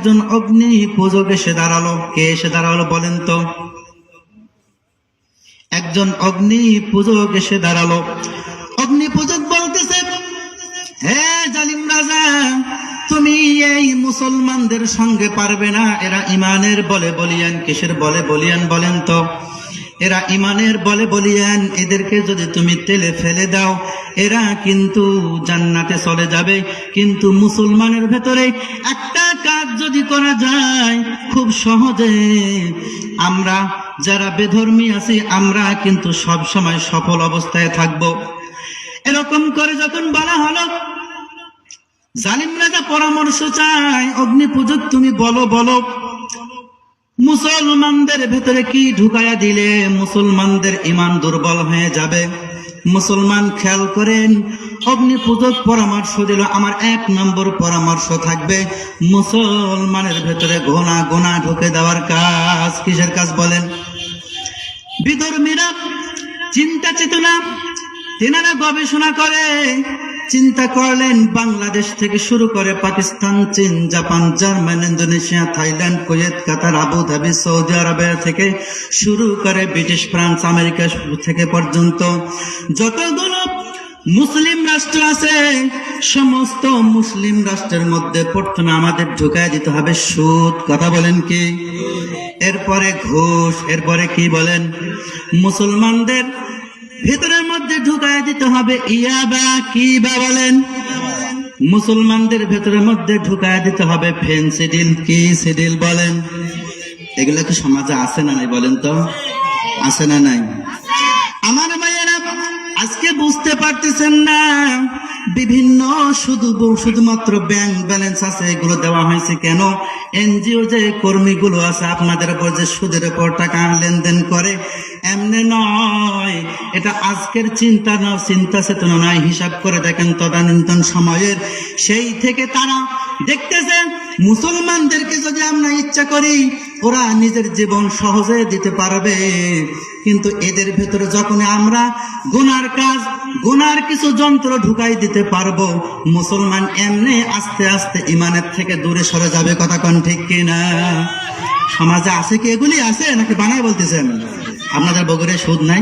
একজন অগ্নি পূজক এসে দাঁড়াল। কে এসে দাঁড়াল বলেন তো? একজন অগ্নি পূজক এসে দাঁড়াল। অগ্নি পূজক বলতেছে, হে জালিম রাজা, তুমি এই মুসলমানদের সঙ্গে পারবে না। এরা ইমানের বলে বলিয়ান, কিসের বলে বলিয়ান বলেন তো? এরা ইমানের বলে বলিয়ান, এদেরকে যদি তুমি তেলে ফেলে দাও, এরা কিন্তু জান্নাতে চলে যাবে। কিন্তু মুসলমানের ভেতরে একটা যদি করা যায়, খুব সহজে। আমরা যারা বেধর্মী আছি, আমরা কিন্তু সব সময় সফল অবস্থায় থাকব। এরকম করে যখন বলা হলো জালিম রাজা পরামর্শ চায়, অগ্নি পূজক তুমি বলো বলো। মুসলমানদের ভেতরে কি ঢুকায়া দিলে, মুসলমানদের ইমান দুর্বল হয়ে যাবে। মুসলমান খেয়াল করেন অগ্নি পূজক পরামর্শ দিল, আমার এক নম্বর পরামর্শ থাকবে মুসলমানের ভেতরে গোনা গোনা ঢুকে দেওয়ার কাজ। কিসের কাজ বলেন? বিধর্মীরা চিন্তা চেতনা, তেনারা গবেষণা করে, চিন্তা করলেন বাংলাদেশ থেকে শুরু করে পাকিস্তান, চীন, Japan, German, Indonesia, Thailand, Kuwait, Qatar, Abu Dhabi, Saudi আরবের থেকে শুরু করে ব্রিটিশ, ফ্রান্স, আমেরিকা থেকে পর্যন্ত যতগুলো মুসলিম রাষ্ট্র আছে, সমস্ত মুসলিম রাষ্ট্রের মধ্যে প্রথমে আমাদের ঢুকায় দিতে হবে সুদ। কথা বলেন কি? এরপরে ঘুষ, এরপরে কি বলেন? মুসলমানদের ভিতরের মধ্যে ঢুকায় দিতে হবে ইয়াবা কি বা বলেন। মুসলমানদের ভেতরের মধ্যে ঢুকায় দিতে হবে ফেন ফেন্সিডিল কি সিডিল বলেন। এগুলো কি সমাজে আছে না নাই বলেন তো? আছে না নাই? আমার ভাইয়েরা, আজকে বুঝতে পারতেছেন না, বিভিন্ন শুধু শুধুমাত্র ব্যাংক ব্যালেন্স আছে, এগুলো দেওয়া হয়েছে কেন? এনজিও যে কর্মীগুলো আছে, আপনাদের উপর যে সুদের উপর টাকা লেনদেন করে, এমনি নয়। এটা আজকের চিন্তা না, চিন্তা চেতনা নয় হিসাব করে দেখেন তদানীন্তন সময়ের, সেই থেকে তারা দেখতেছে মুসলমানদেরকে যদি আমরা ইচ্ছা করি, ওরা নিজের জীবন সহজে দিতে পারবে। কিন্তু এদের ভেতরে যখন আমরা গুনার কাজ, গুনার কিছু যন্ত্র ঢুকাই দিতে পারব, মুসলমান এমনি আস্তে আস্তে ইমানের থেকে দূরে সরে যাবে, কথা কোন ঠিক কিনা? সমাজে আছে কি এগুলি? আছে নাকি বানায় বলতেছেন? আপনাদের বগুড়ে সুদ নাই?